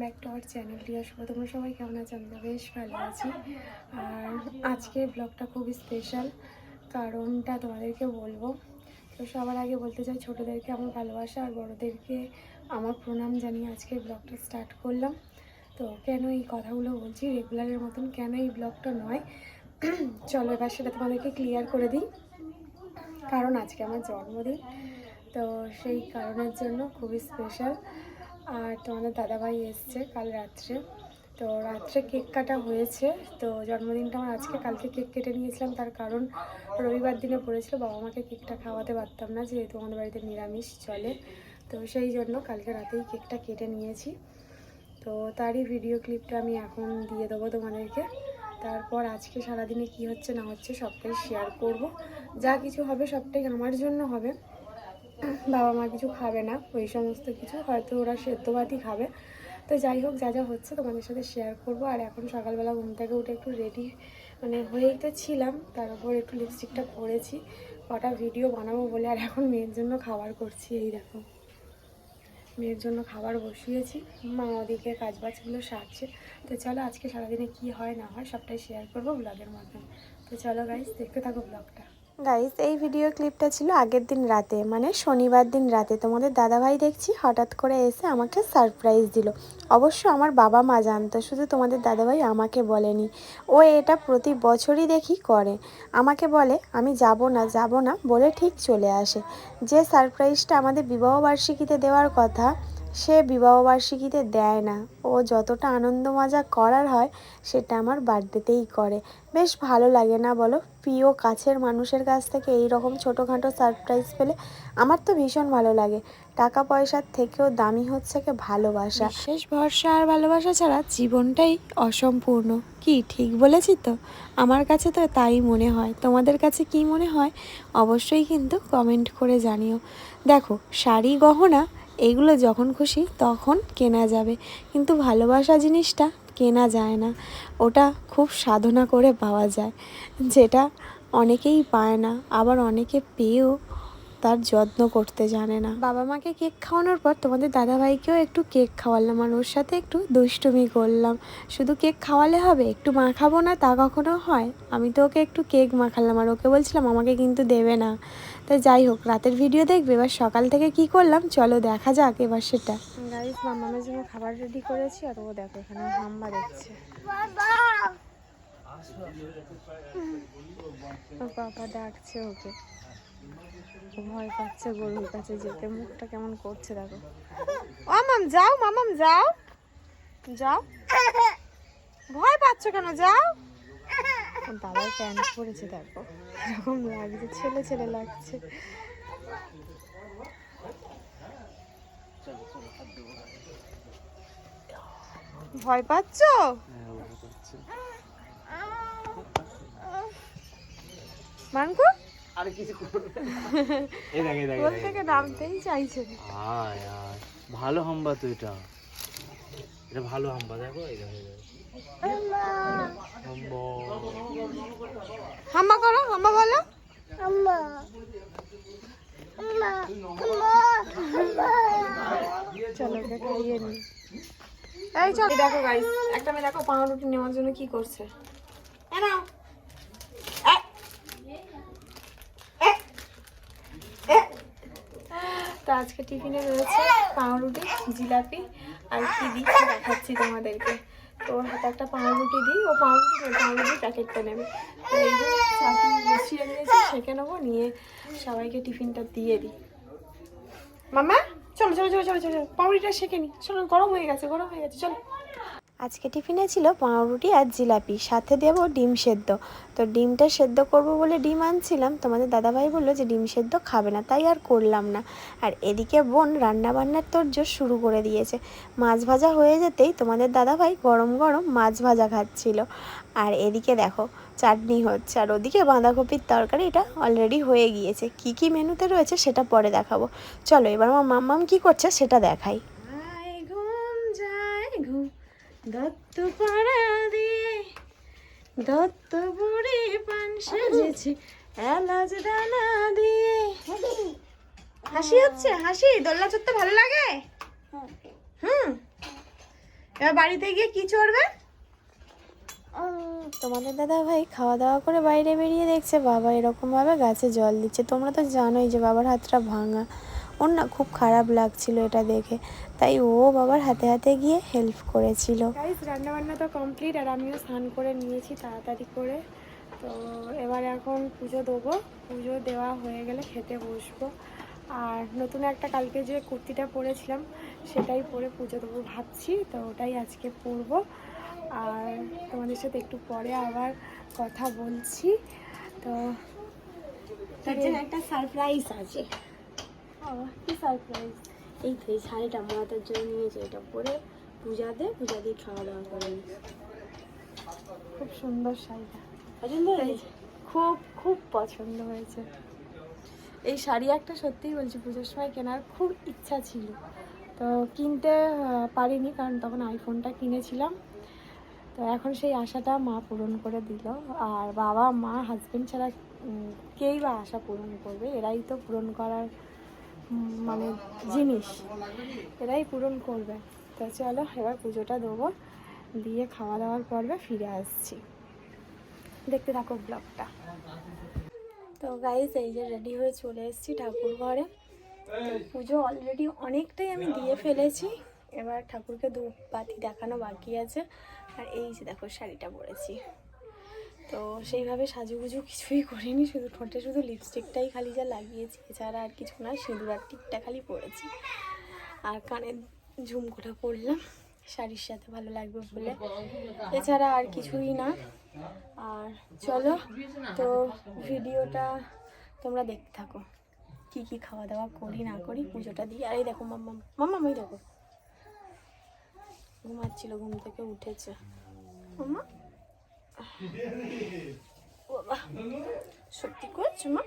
Back to our channel Riya Shubho তোমরা সবাই কেমন আছো? আমরা বেশ ভালো আছি। আর আজকের ব্লগটা খুবই স্পেশাল কারণটা তোমাদেরকে বলব। তো সবার আগে বলতে চাই, ছোটোদেরকে আমার ভালোবাসা আর বড়োদেরকে আমার প্রণাম জানিয়ে আজকের ব্লগটা স্টার্ট করলাম। তো কেন এই কথাগুলো বলছি? রেগুলারের মতন কেন এই ব্লগটা নয়? চলো এবার সেটা তোমাদেরকে ক্লিয়ার করে দিই। কারণ আজকে আমার জন্মদিন, তো সেই কারণের জন্য খুবই স্পেশাল আর তোমাদের দাদাভাই এসছে কাল রাত্রে। তো রাত্রে কেক কাটা হয়েছে। তো জন্মদিনটা আমার আজকে, কালকে কেক কেটে নিয়েছিলাম। তার কারণ রবিবার দিনে পড়েছিল, বাবা মাকে কেকটা খাওয়াতে পারতাম না, যেহেতু আমাদের বাড়িতে নিরামিষ চলে। তো সেই জন্য কালকে রাতেই কেকটা কেটে নিয়েছি। তো তারই ভিডিও ক্লিপটা আমি এখন দিয়ে দেবো তোমাদেরকে। তারপর আজকে সারাদিনে কি হচ্ছে না হচ্ছে সবটাই শেয়ার করব। যা কিছু হবে সবটাই আমার জন্য হবে। বাবা মা কিছু খাবে না, ওই সমস্ত কিছু, হয়তো ওরা সেদ্ধ ভাতই খাবে। তো যাই হোক, যা যা হচ্ছে তোমাদের সাথে শেয়ার করব। আর এখন সকালবেলা ঘুম থেকে উঠে একটু রেডি মানে হয়েই তো ছিলাম, তার উপর একটু লিপস্টিকটা পরেছি, কটা ভিডিও বানাবো বলে, আর এখন মেয়ের জন্য খাবার করছি, এই দেখো। মেয়ের জন্য খাবার বসিয়েছি, মা ওদিকে কাজ বাজগুলো সারছে। তো চলো আজকে সারাদিনে কি হয় না হয় সবটাই শেয়ার করব ব্লগের মাধ্যমে। তো চলো গাইস দেখতে থাকো ব্লগটা গাইস এই ভিডিও ক্লিপটা ছিল আগের দিন রাতে মানে শনিবার দিন রাতে। তোমাদের দাদাভাই দেখছি হঠাৎ করে এসে আমাকে সারপ্রাইজ দিল। অবশ্য আমার বাবা মা জানতো, শুধু তোমাদের দাদাভাই আমাকে বলেনি। ও এটা প্রতি বছরই দেখি করে। আমাকে বলে, আমি যাব না যাব না, বলে ঠিক চলে আসে। যে সারপ্রাইজটা আমাদের বিবাহবার্ষিকীতে দেওয়ার কথা সে বিবাহবার্ষিকীতে দেয় না। ও যতটা আনন্দ মজা করার হয়, সেটা আমার বার্থডেতেই করে। বেশ ভালো লাগে না বলো? প্রিয় কাছের মানুষের কাছ থেকে এই রকম ছোটোখাটো সারপ্রাইজ পেলে আমার তো ভীষণ ভালো লাগে। টাকা পয়সার থেকেও দামি হচ্ছে কি ভালোবাসা। শেষ ভরসা আর ভালোবাসা ছাড়া জীবনটাই অসম্পূর্ণ। কি, ঠিক বলেছি তো? আমার কাছে তো তাই মনে হয়। তোমাদের কাছে কি মনে হয়? অবশ্যই কিন্তু কমেন্ট করে জানিও। দেখো, শাড়ি গহনা এগুলো যখন খুশি তখন কেনা যাবে। কিন্তু ভালোবাসা জিনিসটা কেনা যায় না। ওটা খুব সাধনা করে পাওয়া যায়। যেটা অনেকেই পায় না, আবার অনেকে পেয়েও তার যত্ন করতে জানে না। বাবা মাকে কেক খাওয়ানোর পর তোমাদের দাদাভাইকেও একটু কেক খাওয়ালাম আর ওর সাথে একটু দুষ্টুমি করলাম। শুধু কেক খাওয়ালে হবে, একটু মাখাবো না তা কখনো হয়? আমি তো ওকে একটু কেক মাখালাম আর ওকে বলছিলাম, আমাকে কিন্তু দেবে না। তো যাই হোক, রাতের ভিডিও দেখবে, এবার সকাল থেকে কি করলাম? চলো দেখা যাক এবার সেটা। গাইস মামামের জন্য খাবার রেডি করেছি, আর ও দেখো এখানে হাম্বা দেখছে। বাবা ডাকছে ওকে। ভয় পাচ্ছে, গরুর কাছে যেতে। মুখটা কেমন করছে দেখো। ও মাম, যাও, মামাম, যাও। যাও। ভয় পাচ্ছ কেন? যাও। বাবার প্যান্ট পরেছে দেখো। এরকম লাগছে ছেলে ছেলে লাগছে। ভয় পাচ্ছ? মানকু আরে কিছু কোল থেকে নামতেই চাইছে ভালো হাম্বা তো এটা। এটা ভালো হাম্বা দেখো এই দেখো হাম্বা হাম্মা করো হাম্মা বলো। চলো ওকে খাইয়ে নি। এই চল দেখো গাইস একটা মেয়ে দেখো পাউরুটি নেওয়ার জন্য কি করছে? নাও। তো আজকে টিফিনে রয়েছে পাউরুটি জিলাপি আর কি দিচ্ছি দেখাচ্ছি তোমাদেরকে। তো হাতে একটা পাউরুটি দিই, ও পাউরুটি নেবে পাউরুটির প্যাকেটটা নেবে। তো নেব, নিয়ে সবাইকে টিফিনটা দিয়ে দিই। মামা চলো চলো চলো চলো চলো পাউরিটা সেঁকে নি। চলো, গরম হয়ে গেছে, গরম হয়ে গেছে, চলো। আজকে টিফিনে ছিল পাউরুটি আর জিলাপি, সাথে দেব ডিম সেদ্ধ। তো ডিমটা সেদ্ধ করব বলে ডিম আনছিলাম, তোমাদের দাদাভাই বলল যে ডিম সেদ্ধ খাবে না, তাই আর করলাম না। আর এদিকে বোন রান্না বান্নার তোরজোর শুরু করে দিয়েছে। মাছ ভাজা হয়ে যেতেই তোমাদের দাদাভাই গরম গরম মাছ ভাজা খাচ্ছিল। আর এদিকে দেখো, চাটনি হচ্ছে। আর ওদিকে বাঁধাকপির তরকারি এটা অলরেডি হয়ে গিয়েছে। কি কি মেনুতে রয়েছে সেটা পরে দেখাবো। চলো এবার আমার মাম্মাম কি করছে সেটা দেখাই। ঘুম, যায় ঘুম। দত্ত পাড়া দিয়ে, দত্ত বুড়ি পান সেজেছে, এলাচ দানা দিয়ে। হাসি হচ্ছে? হাসি? দোলনা চড়তে ভালো লাগে? হুম। এবার বাড়িতে গিয়ে কি চড়বে? তোমাদের দাদা ভাই খাওয়া দাওয়া করে বাইরে বেরিয়ে দেখছে। বাবা এরকমভাবে গাছে জল দিচ্ছে। তোমরা তো জানোই যে বাবার হাতটা ভাঙা। ওর না খুব খারাপ লাগছিল এটা দেখে। তাই ও বাবার হাতে হাতে গিয়ে হেল্প করেছিল। রান্না বান্না তো কমপ্লিট আর আমিও স্নান করে নিয়েছি তাড়াতাড়ি করে। তো এবার এখন পুজো দেবো। পুজো দেওয়া হয়ে গেলে খেতে বসবো। আর নতুন একটা কালকে যে কুর্তিটা পরেছিলাম সেটাই পরে পুজো দেবো ভাবছি। তো ওটাই আজকে পরবো। আর তোমাদের সাথে একটু পরে আবার কথা বলছি। তো তার জন্য একটা সারপ্রাইজ আছে। কি সারপ্রাইজ এই তো এই শাড়িটা মাতার জন্য নিয়েছে এটা পরে পূজা দে পূজা দিয়ে খাওয়া দাওয়া করে। খুব সুন্দর শাড়িটা। পছন্দ হয়েছে? খুব খুব পছন্দ হয়েছে। এই শাড়ি একটা সত্যিই বলছি পুজোর সময় কেনার খুব ইচ্ছা ছিল। তো কিনতে পারিনি কারণ তখন আইফোনটা কিনেছিলাম। তো এখন সেই আশাটা মা পূরণ করে দিল। আর বাবা মা হাজবেন্ড ছাড়া কেই বা আশা পূরণ করবে? এরাই তো পূরণ করার মানে জিনিস, এরাই পূরণ করবে। তো চলো, এবার পুজোটা দেবো। দিয়ে খাওয়া দাওয়ার পর্বে ফিরে আসছি। দেখতে থাকো ব্লগটা। তো গাইজ এই যে রেডি হয়ে চলে এসেছি ঠাকুর ঘরে। পুজো অলরেডি অনেকটাই আমি দিয়ে ফেলেছি। এবার ঠাকুরকে ধূপ বাতি দেখানো বাকি আছে। আর এই যে দেখো শাড়িটা পরেছি। তো সেইভাবে সাজুগুজু কিছুই করিনি, শুধু ঠোঁটে শুধু লিপস্টিকটাই খালি যা লাগিয়েছি, এছাড়া আর কিছু না, সিঁদুর আর টিকটা খালি পরেছি। আর কানের ঝুমকোটা পরলাম, শাড়ির সাথে ভালো লাগবে বলে। এছাড়া আর কিছুই না। আর চলো, তো ভিডিওটা তোমরা দেখতে থাকো। কি কি খাওয়া দাওয়া করি, না করি, পুজোটা দিই আর এই দেখো, মাম্মা মাম্মা ওই দেখো। ঘুমাচ্ছিল, ঘুম থেকে উঠেছে। মাম্মা? সত্যি করছ মা?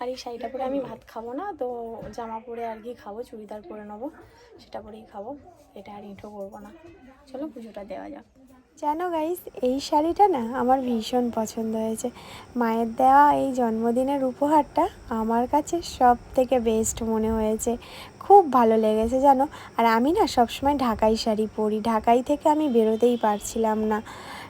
আর এই শাড়িটা পরে আমি ভাত খাব না, তো জামা পরে আর কি খাব, চুড়িদার পরে নেব, সেটা পরেই খাব, এটা আর ইঁটো করব না। চলো পুজোটা দেওয়া যাক। জানো গাইস এই শাড়িটা না আমার ভীষণ পছন্দ হয়েছে। মায়ের দেওয়া এই জন্মদিনের উপহারটা আমার কাছে সব থেকে বেস্ট মনে হয়েছে। খুব ভালো লেগেছে জানো? আর আমি না সবসময় ঢাকাই শাড়ি পরি, ঢাকাই থেকে আমি বেরোতেই পারছিলাম না।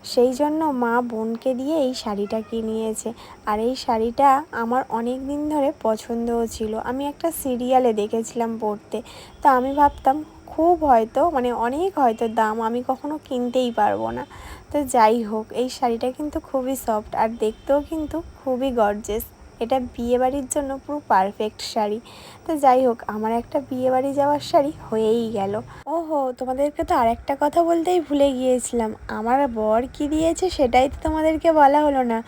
সেই জন্য মা বোনকে দিয়ে এই শাড়িটা কিনিয়েছে। আর এই শাড়িটা আমার অনেক দিন ধরে পছন্দও ছিল। আমি একটা সিরিয়ালে দেখেছিলাম পড়তে তো আমি ভাবতাম, খুব হয়তো মানে অনেক হয়তো দাম, আমি কখনো কিনতেই পারব না। তো যাই হোক, এই শাড়িটা কিন্তু খুবই সফট, আর দেখতেও কিন্তু খুবই গর্জেস এটা বিয়ে বাড়ির জন্য পুরো পারফেক্ট শাড়ি। তো যাই হোক, আমার একটা বিয়েবাড়ি যাওয়ার শাড়ি হয়েই গেল। ওহো, তোমাদেরকে তো আরেকটা কথা বলতেই ভুলে গিয়েছিলাম। আমার বর কি দিয়েছে সেটাই তো তোমাদেরকে বলা হলো না।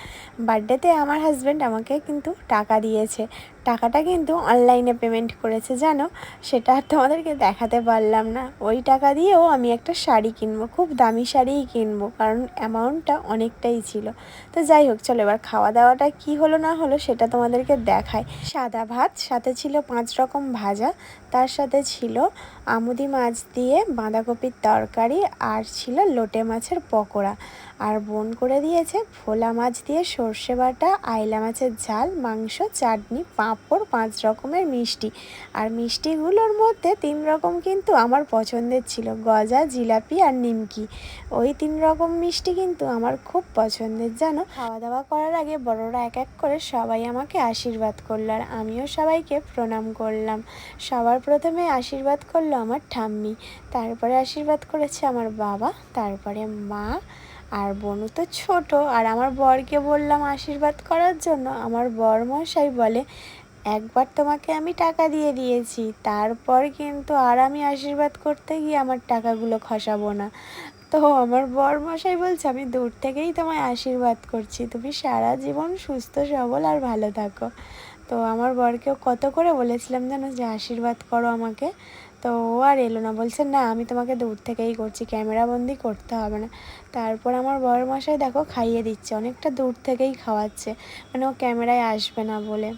বার্থডেতে আমার হাজব্যান্ড আমাকে কিন্তু টাকা দিয়েছে। টাকাটা কিন্তু অনলাইনে পেমেন্ট করেছে, জানো? সেটা আর তোমাদেরকে দেখাতে পারলাম না। ওই টাকা দিয়েও আমি একটা শাড়ি কিনবো, খুব দামি শাড়িই কিনবো, কারণ অ্যামাউন্টটা অনেকটাই ছিল। তো যাই হোক, চলো এবার খাওয়া দাওয়াটা কি হলো না হলো সেটা তোমাদেরকে দেখায় সাদা ভাত, সাথে ছিল পাঁচ রকম ভাজা, তার সাথে ছিল আমুদি মাছ দিয়ে বাঁধাকপির তরকারি আর ছিল লোটে মাছের পকোড়া। আর বোন করে দিয়েছে ভোলা মাছ দিয়ে সর্ষে বাটা, আইলা মাছের ঝাল, মাংস, চাটনি, পাঁপড়, পাঁচ রকমের মিষ্টি। আর মিষ্টিগুলোর মধ্যে তিন রকম কিন্তু আমার পছন্দের ছিল, গজা, জিলাপি আর নিমকি। ওই তিন রকম মিষ্টি কিন্তু আমার খুব পছন্দের, জানো? খাওয়া দাওয়া করার আগে বড়রা এক এক করে সবাই আমাকে আশীর্বাদ করল, আর আমিও সবাইকে প্রণাম করলাম। সবার প্রথমে আশীর্বাদ করল আমার ঠাম্মি। তারপরে আশীর্বাদ করেছে আমার বাবা, তারপরে মা আর বনু তো ছোট। আর আমার বরকে বললাম আশীর্বাদ করার জন্য। আমার বর মশাই বলে, একবার তোমাকে আমি টাকা দিয়ে দিয়েছি। তারপর কিন্তু আর আমি আশীর্বাদ করতে গিয়ে আমার টাকাগুলো খসাবো না। তো আমার বর মশাই বলছে, আমি দূর থেকেই তোমায় আশীর্বাদ করছি। তুমি সারা জীবন সুস্থ, সবল আর ভালো থাকো। তো আমার বরকেও কত করে বলেছিলাম জানো যে, আশীর্বাদ করো আমাকে। তো ও আর এলো না, বলছে, না, আমি তোমাকে দূর থেকেই করছি ক্যামেরাবন্দি করতে হবে না। তারপর আমার বর মশাই দেখো খাইয়ে দিচ্ছে, অনেকটা দূর থেকেই খাওয়াচ্ছে মানে ও ক্যামেরায় আসবে না বলে।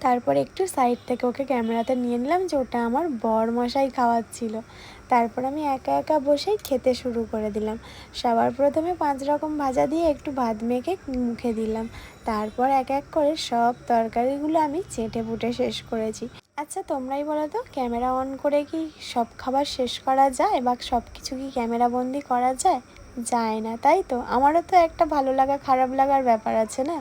তারপর একটু সাইড থেকে ওকে ক্যামেরাতে নিয়ে নিলাম যে ওটা আমার বর মশাই খাওয়াচ্ছিল। তারপর আমি একা একা বসেই খেতে শুরু করে দিলাম। সবার প্রথমে পাঁচ রকম ভাজা দিয়ে একটু ভাত মেখে মুখে দিলাম। তারপর এক এক করে সব তরকারিগুলো আমি চেটে পুটে শেষ করেছি। আচ্ছা তোমরাই বলো তো, ক্যামেরা অন করে কি সব খাবার শেষ করা যায় বা সব কিছু কি ক্যামেরা বন্দি করা যায়? যায় না, তাই তো? আমারও তো একটা ভালো লাগা, খারাপ লাগার ব্যাপার আছে না?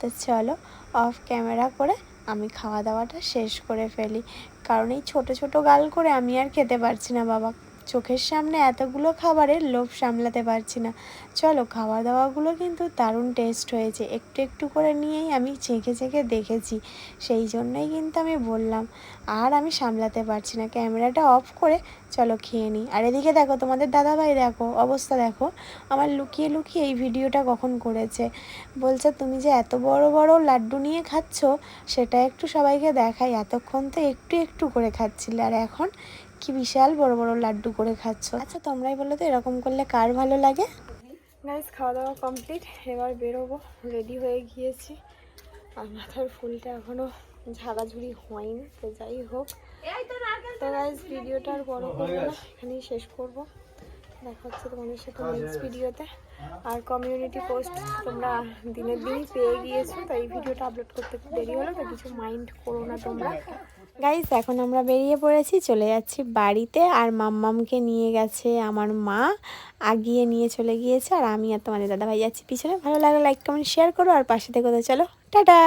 তো চলো, অফ ক্যামেরা করে আমি খাওয়া দাওয়াটা শেষ করে ফেলি। কারণ এই ছোটো ছোটো গাল করে আমি আর খেতে পারছি না, বাবা। চোখের সামনে এতগুলো খাবারের লোভ সামলাতে পারছি না। চলো খাওয়া দাওয়াগুলো কিন্তু দারুণ টেস্ট হয়েছে। একটু একটু করে নিয়েই আমি চেখে চেখে দেখেছি। সেই জন্যই কিন্তু আমি বললাম, আর আমি সামলাতে পারছি না। ক্যামেরাটা অফ করে চলো খেয়ে নিই। আর এদিকে দেখো, তোমাদের দাদাভাই দেখো, অবস্থা দেখো। আমার লুকিয়ে লুকিয়ে এই ভিডিওটা কখন করেছে? বলছে, তুমি যে এত বড় বড় লাড্ডু নিয়ে খাচ্ছ, সেটা একটু সবাইকে দেখাই। এতক্ষণ তো একটু একটু করে খাচ্ছিলে। আর এখন কি বিশাল বড় বড় লাড্ডু করে খাচ্ছ। আচ্ছা তোমরাই বলো তো এরকম করলে কার ভালো লাগে? গাইস খাওয়া দাওয়া কমপ্লিট এবার বেরোবো। রেডি হয়ে গিয়েছি। আর মাথার ফুলটা এখনও ঝাড়াঝুড়ি হয়নি তো যাই হোক। তো গাইস ভিডিওটা আর বড় করব না এখানেই শেষ করব। দেখা হচ্ছে তোমাদের সাথে নেক্সট ভিডিওতে আর কমিউনিটি পোস্ট তোমরা দিনের দিনই পেয়ে গিয়েছো তো এই ভিডিওটা আপলোড করতে দেরি হলো তো কিছু মাইন্ড করো না তোমরা। গাইস এখন আমরা বেরিয়ে পড়েছি, চলে যাচ্ছি বাড়িতে আর মাম্মামকে নিয়ে গেছে আমার মা, আগিয়ে নিয়ে চলে গিয়েছে আর আমি আর তোমাদের দাদাভাই যাচ্ছি পিছনে। ভালো লাগলে লাইক কমেন্ট শেয়ার করো আর পাশে থেকে চলো। টাটা!